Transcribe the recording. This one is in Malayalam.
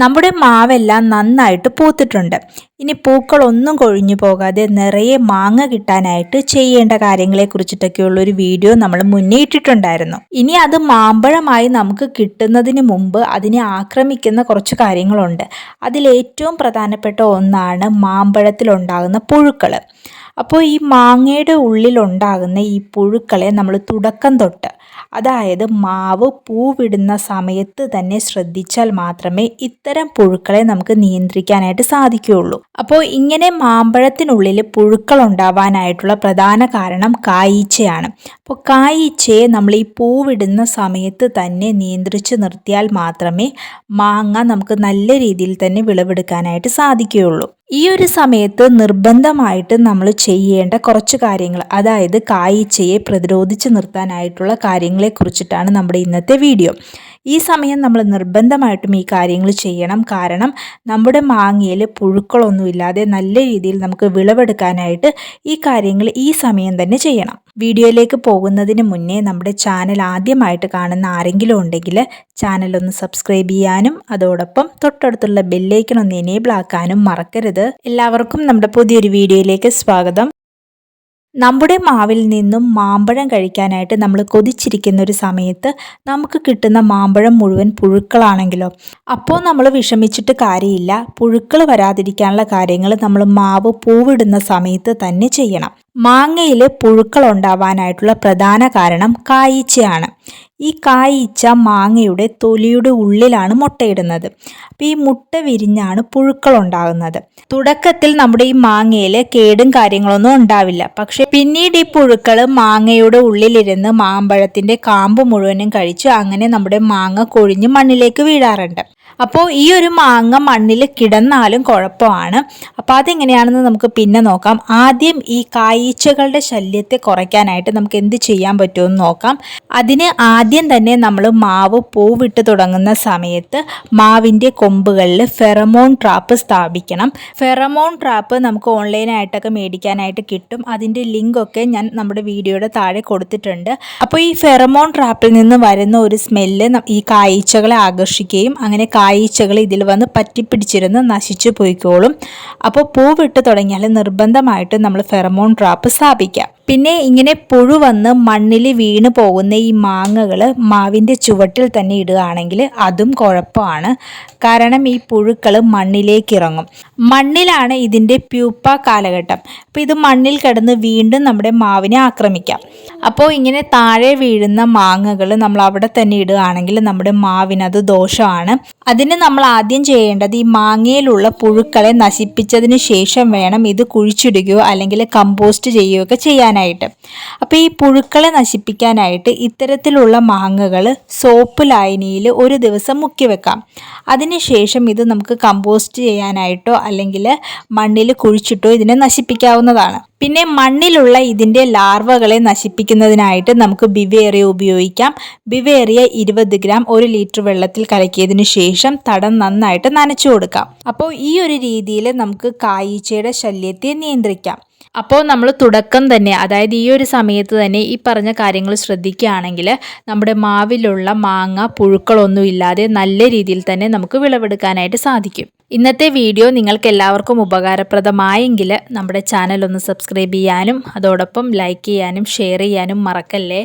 നമ്മുടെ മാവെല്ലാം നന്നായിട്ട് പൂത്തിട്ടുണ്ട്. ഇനി പൂക്കളൊന്നും കൊഴിഞ്ഞു പോകാതെ നിറയെ മാങ്ങ കിട്ടാനായിട്ട് ചെയ്യേണ്ട കാര്യങ്ങളെ കുറിച്ചിട്ടൊക്കെയുള്ള ഒരു വീഡിയോ നമ്മൾ മുന്നേ ഇട്ടിട്ടുണ്ടായിരുന്നു. ഇനി അത് മാമ്പഴമായി നമുക്ക് കിട്ടുന്നതിന് മുമ്പ് അതിനെ ആക്രമിക്കുന്ന കുറച്ച് കാര്യങ്ങളുണ്ട്. അതിലേറ്റവും പ്രധാനപ്പെട്ട ഒന്നാണ് മാമ്പഴത്തിലുണ്ടാകുന്ന പുഴുക്കൾ അപ്പോൾ ഈ മാങ്ങയുടെ ഉള്ളിലുണ്ടാകുന്ന ഈ പുഴുക്കളെ നമ്മൾ തുടക്കം തൊട്ട് അതായത് മാവ് പൂവിടുന്ന സമയത്ത് തന്നെ ശ്രദ്ധിച്ചാൽ മാത്രമേ ഇത്തരം പുഴുക്കളെ നമുക്ക് നിയന്ത്രിക്കാനായിട്ട് സാധിക്കുകയുള്ളൂ. അപ്പോൾ ഇങ്ങനെ മാമ്പഴത്തിനുള്ളിൽ പുഴുക്കൾ ഉണ്ടാവാനായിട്ടുള്ള പ്രധാന കാരണം കായീച്ചയാണ്. അപ്പോൾ കായീച്ചയെ നമ്മൾ ഈ പൂവിടുന്ന സമയത്ത് തന്നെ നിയന്ത്രിച്ച് നിർത്തിയാൽ മാത്രമേ മാങ്ങ നമുക്ക് നല്ല രീതിയിൽ തന്നെ വിളവെടുക്കാനായിട്ട് സാധിക്കുകയുള്ളൂ. ഈ ഒരു സമയത്ത് നിർബന്ധമായിട്ട് നമ്മൾ ചെയ്യേണ്ട കുറച്ച് കാര്യങ്ങൾ അതായത് കായ്ച്ചയെ പ്രതിരോധിച്ച് നിർത്താനായിട്ടുള്ള കാര്യങ്ങളെ കുറിച്ചിട്ടാണ് നമ്മുടെ ഇന്നത്തെ വീഡിയോ. ഈ സമയം നമ്മൾ നിർബന്ധമായിട്ടും ഈ കാര്യങ്ങൾ ചെയ്യണം. കാരണം നമ്മുടെ മാങ്ങയിൽ പുഴുക്കളൊന്നുമില്ലാതെ നല്ല രീതിയിൽ നമുക്ക് വിളവെടുക്കാനായിട്ട് ഈ കാര്യങ്ങൾ ഈ സമയം തന്നെ ചെയ്യണം. വീഡിയോയിലേക്ക് പോകുന്നതിന് മുന്നേ നമ്മുടെ ചാനൽ ആദ്യമായിട്ട് കാണുന്ന ആരെങ്കിലും ഉണ്ടെങ്കിൽ ചാനൽ ഒന്ന് സബ്സ്ക്രൈബ് ചെയ്യാനും അതോടൊപ്പം തൊട്ടടുത്തുള്ള ബെല്ലൈക്കൺ ഒന്ന് എനേബിൾ ആക്കാനും മറക്കരുത്. എല്ലാവർക്കും നമ്മുടെ പുതിയൊരു വീഡിയോയിലേക്ക് സ്വാഗതം. നമ്മുടെ മാവിൽ നിന്നും മാമ്പഴം കഴിക്കാനായിട്ട് നമ്മൾ കൊതിച്ചിരിക്കുന്ന ഒരു സമയത്ത് നമുക്ക് കിട്ടുന്ന മാമ്പഴം മുഴുവൻ പുഴുക്കളാണെങ്കിലോ. അപ്പോൾ നമ്മൾ വിഷമിച്ചിട്ട് കാര്യമില്ല. പുഴുക്കൾ വരാതിരിക്കാനുള്ള കാര്യങ്ങൾ നമ്മൾ മാവ് പൂവിടുന്ന സമയത്ത് തന്നെ ചെയ്യണം. മാങ്ങയിൽ പുഴുക്കൾ ഉണ്ടാവാനായിട്ടുള്ള പ്രധാന കാരണം കായീച്ചയാണ്. ഈ കായീച്ച മാങ്ങയുടെ തൊലിയുടെ ഉള്ളിലാണ് മുട്ടയിടുന്നത്. അപ്പോൾ ഈ മുട്ട വിരിഞ്ഞാണ് പുഴുക്കൾ ഉണ്ടാകുന്നത്. തുടക്കത്തിൽ നമ്മുടെ ഈ മാങ്ങയിൽ കേടും കാര്യങ്ങളൊന്നും ഉണ്ടാവില്ല. പക്ഷേ പിന്നീട് ഈ പുഴുക്കൾ മാങ്ങയുടെ ഉള്ളിലിരുന്ന് മാമ്പഴത്തിന്റെ കാമ്പ് മുഴുവനും കഴിച്ച് അങ്ങനെ നമ്മുടെ മാങ്ങ കൊഴിഞ്ഞ് മണ്ണിലേക്ക് വീഴാറുണ്ട്. അപ്പോൾ ഈ ഒരു മാങ്ങ മണ്ണിൽ കിടന്നാലും കുഴപ്പമാണ്. അപ്പോൾ അതെങ്ങനെയാണെന്ന് നമുക്ക് പിന്നെ നോക്കാം. ആദ്യം ഈ കായ്ച്ചകളുടെ ശല്യത്തെ കുറയ്ക്കാനായിട്ട് നമുക്ക് എന്ത് ചെയ്യാൻ പറ്റുമെന്ന് നോക്കാം. അതിന് ആദ്യം തന്നെ നമ്മൾ മാവ് പൂവിട്ട് തുടങ്ങുന്ന സമയത്ത് മാവിന്റെ കൊമ്പുകളിൽ ഫെറമോൺ ട്രാപ്പ് സ്ഥാപിക്കണം. ഫെറമോൺ ട്രാപ്പ് നമുക്ക് ഓൺലൈനായിട്ടൊക്കെ മേടിക്കാനായിട്ട് കിട്ടും. അതിന്റെ ലിങ്കൊക്കെ ഞാൻ നമ്മുടെ വീഡിയോയുടെ താഴെ കൊടുത്തിട്ടുണ്ട്. അപ്പോൾ ഈ ഫെറമോൺ ട്രാപ്പിൽ നിന്ന് വരുന്ന ഒരു സ്മെല്ല് ഈ കായ്ച്ചകളെ ആകർഷിക്കുകയും അങ്ങനെ കായീച്ചകൾ ഇതിൽ വന്ന് പറ്റിപ്പിടിച്ചിരുന്ന് നശിച്ചു പോയിക്കോളും. അപ്പോൾ പൂവിട്ട് തുടങ്ങിയാൽ നിർബന്ധമായിട്ട് നമ്മൾ ഫെറമോൺ ട്രാപ്പ് സ്ഥാപിക്കാം. പിന്നെ ഇങ്ങനെ പുഴു വന്ന് മണ്ണിൽ വീണ് പോകുന്ന ഈ മാങ്ങകൾ മാവിന്റെ ചുവട്ടിൽ തന്നെ ഇടുകയാണെങ്കിൽ അതും കുഴപ്പമാണ്. കാരണം ഈ പുഴുക്കൾ മണ്ണിലേക്ക് ഇറങ്ങും മണ്ണിലാണ് ഇതിന്റെ പ്യൂപ്പ കാലഘട്ടം. അപ്പോൾ ഇത് മണ്ണിൽ കിടന്ന് വീണ്ടും നമ്മുടെ മാവിനെ ആക്രമിക്കാം. അപ്പോൾ ഇങ്ങനെ താഴെ വീഴുന്ന മാങ്ങകൾ നമ്മൾ അവിടെ തന്നെ ഇടുകയാണെങ്കിൽ നമ്മുടെ മാവിനത് ദോഷമാണ്. അതിന് നമ്മൾ ആദ്യം ചെയ്യേണ്ടത് ഈ മാങ്ങയിലുള്ള പുഴുക്കളെ നശിപ്പിച്ചതിന് ശേഷം വേണം ഇത് കുഴിച്ചിടുകയോ അല്ലെങ്കിൽ കമ്പോസ്റ്റ് ചെയ്യുകയോ ഒക്കെ ചെയ്യാൻ നശിപ്പിക്കാനായിട്ട്. അപ്പോൾ ഈ പുഴുക്കളെ നശിപ്പിക്കാനായിട്ട് ഇത്തരത്തിലുള്ള മാങ്ങകൾ സോപ്പ് ലായനിയിൽ ഒരു ദിവസം മുക്കി വെക്കാം. അതിനുശേഷം ഇത് നമുക്ക് കമ്പോസ്റ്റ് ചെയ്യാനായിട്ടോ അല്ലെങ്കിൽ മണ്ണിൽ കുഴിച്ചിട്ടോ ഇതിനെ നശിപ്പിക്കാവുന്നതാണ്. പിന്നെ മണ്ണിലുള്ള ഇതിന്റെ ലാർവകളെ നശിപ്പിക്കുന്നതിനായിട്ട് നമുക്ക് ബിവേറിയ ഉപയോഗിക്കാം. ബിവേറിയ ഇരുപത് ഗ്രാം ഒരു ലിറ്റർ വെള്ളത്തിൽ കലക്കിയതിന് ശേഷം തടം നന്നായിട്ട് നനച്ചു കൊടുക്കാം. അപ്പോൾ ഈ ഒരു രീതിയിൽ നമുക്ക് കായീച്ചയുടെ ശല്യത്തെ നിയന്ത്രിക്കാം. അപ്പോൾ നമ്മൾ തുടക്കം തന്നെ അതായത് ഈ ഒരു സമയത്ത് തന്നെ ഈ പറഞ്ഞ കാര്യങ്ങൾ ശ്രദ്ധിക്കുകയാണെങ്കിൽ നമ്മുടെ മാവിലുള്ള മാങ്ങ പുഴുക്കളൊന്നും ഇല്ലാതെ നല്ല രീതിയിൽ തന്നെ നമുക്ക് വിളവെടുക്കാനായിട്ട് സാധിക്കും. ഇന്നത്തെ വീഡിയോ നിങ്ങൾക്ക് എല്ലാവർക്കും ഉപകാരപ്രദമായെങ്കിൽ നമ്മുടെ ചാനൽ ഒന്ന് സബ്സ്ക്രൈബ് ചെയ്യാനും അതോടൊപ്പം ലൈക്ക് ചെയ്യാനും ഷെയർ ചെയ്യാനും മറക്കല്ലേ?